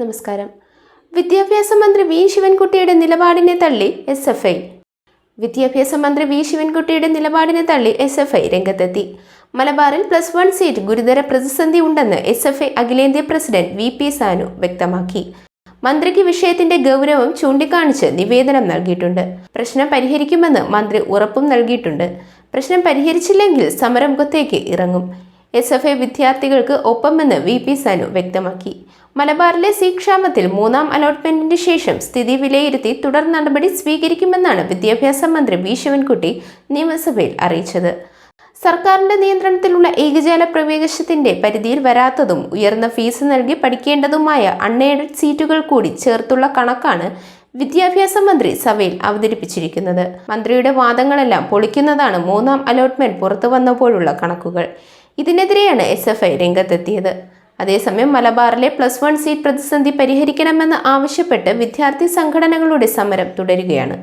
നമസ്കാരം. വിദ്യാഭ്യാസ മന്ത്രി വി ശിവൻകുട്ടിയുടെ നിലപാടിനെ തള്ളി എസ് എഫ് ഐ. വിദ്യാഭ്യാസ മന്ത്രി വി ശിവൻകുട്ടിയുടെ നിലപാടിനെ തള്ളി എസ് എഫ് ഐ രംഗത്തെത്തി. മലബാറിൽ പ്ലസ് വൺ സീറ്റ് ഗുരുതര പ്രതിസന്ധി ഉണ്ടെന്ന് എസ് എഫ് ഐ അഖിലേന്ത്യാ പ്രസിഡന്റ് വി പി സാനു വ്യക്തമാക്കി. മന്ത്രിക്ക് വിഷയത്തിന്റെ ഗൗരവം ചൂണ്ടിക്കാണിച്ച് നിവേദനം നൽകിയിട്ടുണ്ട്. പ്രശ്നം പരിഹരിക്കുമെന്ന് മന്ത്രി ഉറപ്പും നൽകിയിട്ടുണ്ട്. പ്രശ്നം പരിഹരിച്ചില്ലെങ്കിൽ സമരമുഖത്തേക്ക് ഇറങ്ങും. എസ് എഫ് എ വിദ്യാർത്ഥികൾക്ക് ഒപ്പമെന്ന് വി പി സനു വ്യക്തമാക്കി. മലബാറിലെ സി ക്ഷാമത്തിൽ മൂന്നാം അലോട്ട്മെന്റിന് ശേഷം സ്ഥിതി വിലയിരുത്തി തുടർ നടപടി സ്വീകരിക്കുമെന്നാണ് വിദ്യാഭ്യാസ മന്ത്രി വി ശിവൻകുട്ടി നിയമസഭയിൽ അറിയിച്ചത്. സർക്കാരിന്റെ നിയന്ത്രണത്തിലുള്ള ഏകജാല പ്രവേശത്തിന്റെ പരിധിയിൽ വരാത്തതും ഉയർന്ന ഫീസ് നൽകി പഠിക്കേണ്ടതുമായ അൺഎയ്ഡഡ് സീറ്റുകൾ കൂടി ചേർത്തുള്ള കണക്കാണ് വിദ്യാഭ്യാസ മന്ത്രി സഭയിൽ അവതരിപ്പിച്ചിരിക്കുന്നത്. മന്ത്രിയുടെ വാദങ്ങളെല്ലാം പൊളിക്കുന്നതാണ് മൂന്നാം അലോട്ട്മെന്റ് പുറത്തു വന്നപ്പോഴുള്ള കണക്കുകൾ. ഇതിനെതിരെയാണ് എസ് എഫ് ഐ രംഗത്തെത്തിയത്. അതേസമയം മലബാറിലെ പ്ലസ് വൺ സീറ്റ് പ്രതിസന്ധി പരിഹരിക്കണമെന്ന് ആവശ്യപ്പെട്ട് വിദ്യാർത്ഥി സംഘടനകളുടെ സമരം തുടരുകയാണ്.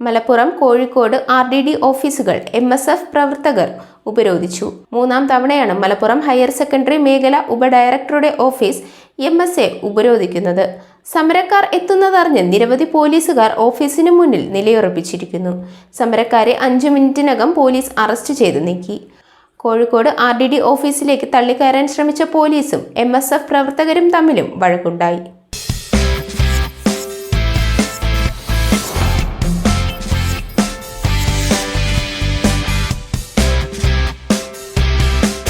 Malappuram Kozhikode R D D ഓഫീസുകൾ എം എസ് എഫ് പ്രവർത്തകർ ഉപരോധിച്ചു. മൂന്നാം തവണയാണ് മലപ്പുറം ഹയർ സെക്കൻഡറി മേഖല ഉപഡയറക്ടറുടെ ഓഫീസ് എം എസ് എ ഉപരോധിക്കുന്നത്. സമരക്കാർ എത്തുന്നതറിഞ്ഞ് നിരവധി പോലീസുകാർ ഓഫീസിന് മുന്നിൽ നിലയുറപ്പിച്ചിരിക്കുന്നു. സമരക്കാരെ അഞ്ചു മിനിറ്റിനകം പോലീസ് അറസ്റ്റ് ചെയ്ത് നീക്കി. കോഴിക്കോട് ആർ ഡി ഡി ഓഫീസിലേക്ക് തള്ളിക്കയറാൻ ശ്രമിച്ച പോലീസും എം എസ് എഫ് പ്രവർത്തകരും തമ്മിലും വഴക്കുണ്ടായി